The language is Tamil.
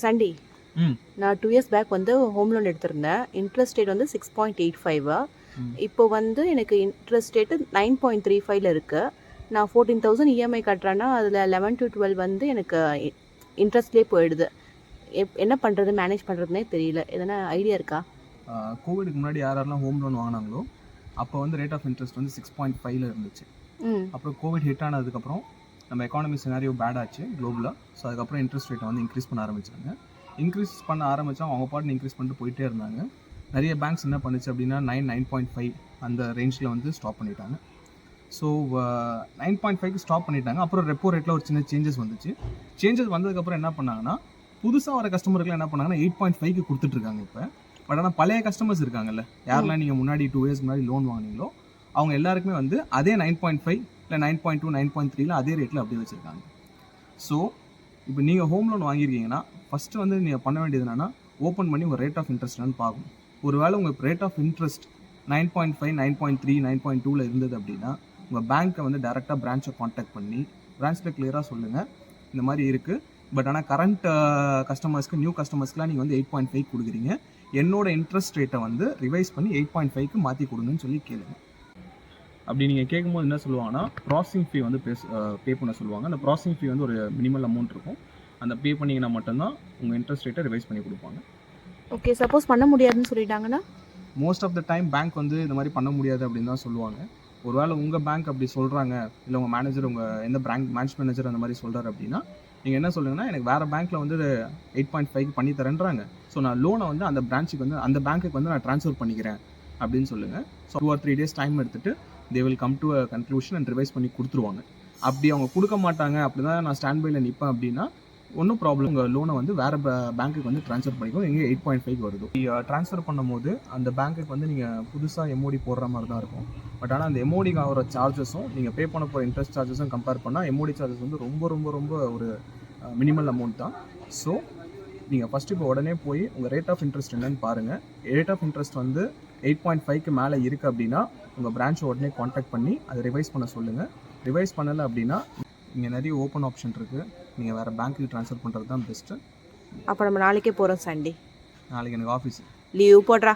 சண்டி நான் டூ இயர்ஸ் பேக் வந்து ஹோம் லோன் எடுத்திருந்தேன். இன்ட்ரெஸ்ட் ரேட் வந்து சிக்ஸ் பாயிண்ட் எயிட் ஃபைவ். இப்போ வந்து எனக்கு interest rate nine point three ஃபைவ்ல இருக்குது நான் ஃபோர்டீன் தௌசண்ட் இஎம்ஐ கட்டுறேன்னா அதில் லெவன் டு டுவெல் வந்து எனக்கு இன்ட்ரெஸ்ட்லேயே போயிடுது. எப் என்ன பண்ணுறது மேனேஜ் பண்ணுறதுனே தெரியல. எதனா ஐடியா இருக்கா? கோவிடுக்கு முன்னாடி யார் யாரெல்லாம் ஹோம் லோன் வாங்கினாங்களோ அப்போ வந்து ரேட் ஆஃப் இன்ட்ரெஸ்ட் வந்து சிக்ஸ் பாயிண்ட் ஃபைவ்ல இருந்துச்சு. அப்புறம் கோவிட் ஹிட் ஆனதுக்கப்புறம் நம்ம எக்கானமி சினாரியோ பேட் ஆச்சு குளோபலாக ஸோ அதுக்கப்புறம் இன்ட்ரெஸ்ட் ரேட்டை வந்து இன்க்ரீஸ் பண்ண ஆரம்பிச்சாங்க. இன்க்ரீஸ் பண்ண ஆரம்பித்தா அவங்க பாட்டு இன்க்ரீஸ் பண்ணிட்டு போயிட்டே இருந்தாங்க. நிறைய பேங்க்ஸ் என்ன பண்ணுச்சு அப்படின்னா நைன் நைன் பாயிண்ட் ஃபைவ் அந்த ரேஞ்சில் வந்து ஸ்டாப் பண்ணிட்டாங்க. ஸோ நைன் பாயிண்ட் ஃபைவ்க்கு ஸ்டாப் பண்ணிட்டாங்க. அப்புறம் ரெப்போ ரேட்டில் ஒரு சின்ன சேஞ்சஸ் வந்துச்சு. சேஞ்சஸ் வந்ததுக்கப்புறம் என்ன பண்ணாங்கன்னா புதுசாக வர கஸ்டமர்கள் என்ன பண்ணாங்கன்னா எயிட் பாயிண்ட் ஃபைவ்க்கு கொடுத்துட்ருக்காங்க இப்போ. பட் ஆனால் பழைய கஸ்டமர்ஸ் இருக்காங்கல்ல யாரெல்லாம் நீங்கள் முன்னாடி டூ இயர்ஸ் முன்னாடி லோன் வாங்கினீங்களோ அவங்க எல்லாருக்குமே வந்து அதே நைன் பாயிண்ட் ஃபைவ் இல்லை nine point two nine point த்ரீல அதே ரேட்டில் அப்படியே வச்சுருக்காங்க. ஸோ இப்போ நீங்கள் ஹோம் லோன் வாங்கியிருக்கீங்கன்னா ஃபஸ்ட்டு வந்து நீங்கள் பண்ண வேண்டியது என்னென்னா ஓப்பன் பண்ணி உங்கள் ரேட் ஆஃப் இன்ட்ரெஸ்ட்னு பார்க்கணும். ஒருவேளை உங்கள் rate of interest nine point five nine point three nine point டூவில் இருந்தது அப்படின்னா உங்கள் பேங்க்கை வந்து டேரெக்டாக பிரான்ச்சை காண்டாக்ட் பண்ணி பிரான்ச்சில் கிளியராக சொல்லுங்கள் இந்த மாதிரி இருக்குது பட் ஆனால் கரண்ட் கஸ்டமர்ஸ்க்கு நியூ கஸ்டமர்ஸ்க்குலாம் நீங்கள் வந்து எயிட் பாயிண்ட் ஃபைவ் கொடுக்குறீங்க. என்னோட இன்ட்ரெஸ்ட் ரேட்டை வந்து ரிவைஸ் பண்ணி எயிட் பாயிண்ட் ஃபைவ்க்கு மாற்றி கொடுங்கன்னு சொல்லி கேளுங்க. அப்படி நீங்கள் கேட்கும்போது என்ன சொல்லுவாங்கன்னா ப்ராசஸிங் ஃபீ வந்து பேச பே பண்ண சொல்லுவாங்க. அந்த ப்ராசஸிங் ஃபீ வந்து ஒரு மினிமல் அமௌண்ட் இருக்கும். அந்த பே பண்ணிங்கன்னா மட்டும்தான் உங்கள் இன்ட்ரெஸ்ட் ரேட்டை ரிவைஸ் பண்ணி கொடுப்பாங்க. ஓகே சப்போஸ் பண்ண முடியாதுன்னு சொல்லிட்டாங்கன்னா? Most of the time bank வந்து இந்த மாதிரி பண்ண முடியாது அப்படின்னு தான் சொல்லுவாங்க. ஒருவேளை உங்கள் பேங்க் அப்படி சொல்கிறாங்க இல்லை உங்கள் மேனேஜர் உங்கள் எந்த பேங்க் மேனேஜ் மேனேஜர் அந்த மாதிரி சொல்கிறாரு அப்படின்னா நீங்கள் என்ன சொல்லுங்கன்னா எனக்கு வேறு பேங்க்கில் வந்து எயிட் பாயிண்ட் ஃபைவ் பண்ணி தரேன்றாங்க. ஸோ நான் லோனை வந்து அந்த பிரான்ச்சுக்கு வந்து அந்த பேங்க்குக்கு வந்து நான் ட்ரான்ஸ்ஃபர் பண்ணிக்கிறேன் அப்படின்னு சொல்லுங்கள் so two or three days time எடுத்துட்டு they will come to a conclusion and revise பண்ணி கொடுத்துருவாங்க. அப்படி அவங்க கொடுக்க மாட்டாங்க அப்படி தான் நான் ஸ்டாண்ட் பையில் நிற்பேன் அப்படின்னா ஒன்றும் ப்ராப்ளம் உங்கள் லோனை வந்து வேறு பேங்க்குக்கு வந்து ட்ரான்ஸ்ஃபர் பண்ணிக்கோ எங்கே எயிட் பாயிண்ட் ஃபைவ் வருது. ட்ரான்ஸ்ஃபர் பண்ணும்போது அந்த பேங்க்குக்கு வந்து நீங்கள் புதுசாக எம்ஓடி போடுற மாதிரி தான் இருக்கும். பட் ஆனால் அந்த எம்ஓடிக்கு ஆகிற சார்ஜஸும் நீங்கள் பே பண்ண போகிற இன்ட்ரெஸ்ட் சார்ஜஸும் கம்பேர் பண்ணால் எம்ஓடி சார்ஜஸ் வந்து ரொம்ப ரொம்ப ரொம்ப ஒரு மினிமல் அமௌண்ட் தான். ஸோ நீங்கள் ஃபஸ்ட்டு இப்போ உடனே போய் உங்கள் ரேட் ஆஃப் இன்ட்ரெஸ்ட் என்னன்னு பாருங்கள் ரேட் ஆஃப் இன்ட்ரெஸ்ட் வந்து எயிட் பாயிண்ட் ஃபைவ்க்கு மேலே இருக்குது அப்படின்னா உங்கள் பிரான்ச்சை உடனே காண்டாக்ட் பண்ணி அதை ரிவைஸ் பண்ண சொல்லுங்கள் ரிவைஸ் பண்ணலை அப்படின்னா இங்கே நிறைய ஓப்பன் ஆப்ஷன் இருக்குது நீங்கள் வேறு பேங்க்குக்கு ட்ரான்ஸ்ஃபர் பண்ணுறது தான் பெஸ்ட்டு அப்போ நம்ம நாளைக்கே போகிறோம் சண்டி. நாளைக்கு எனக்கு ஆஃபீஸ் லீவ் போடுறா.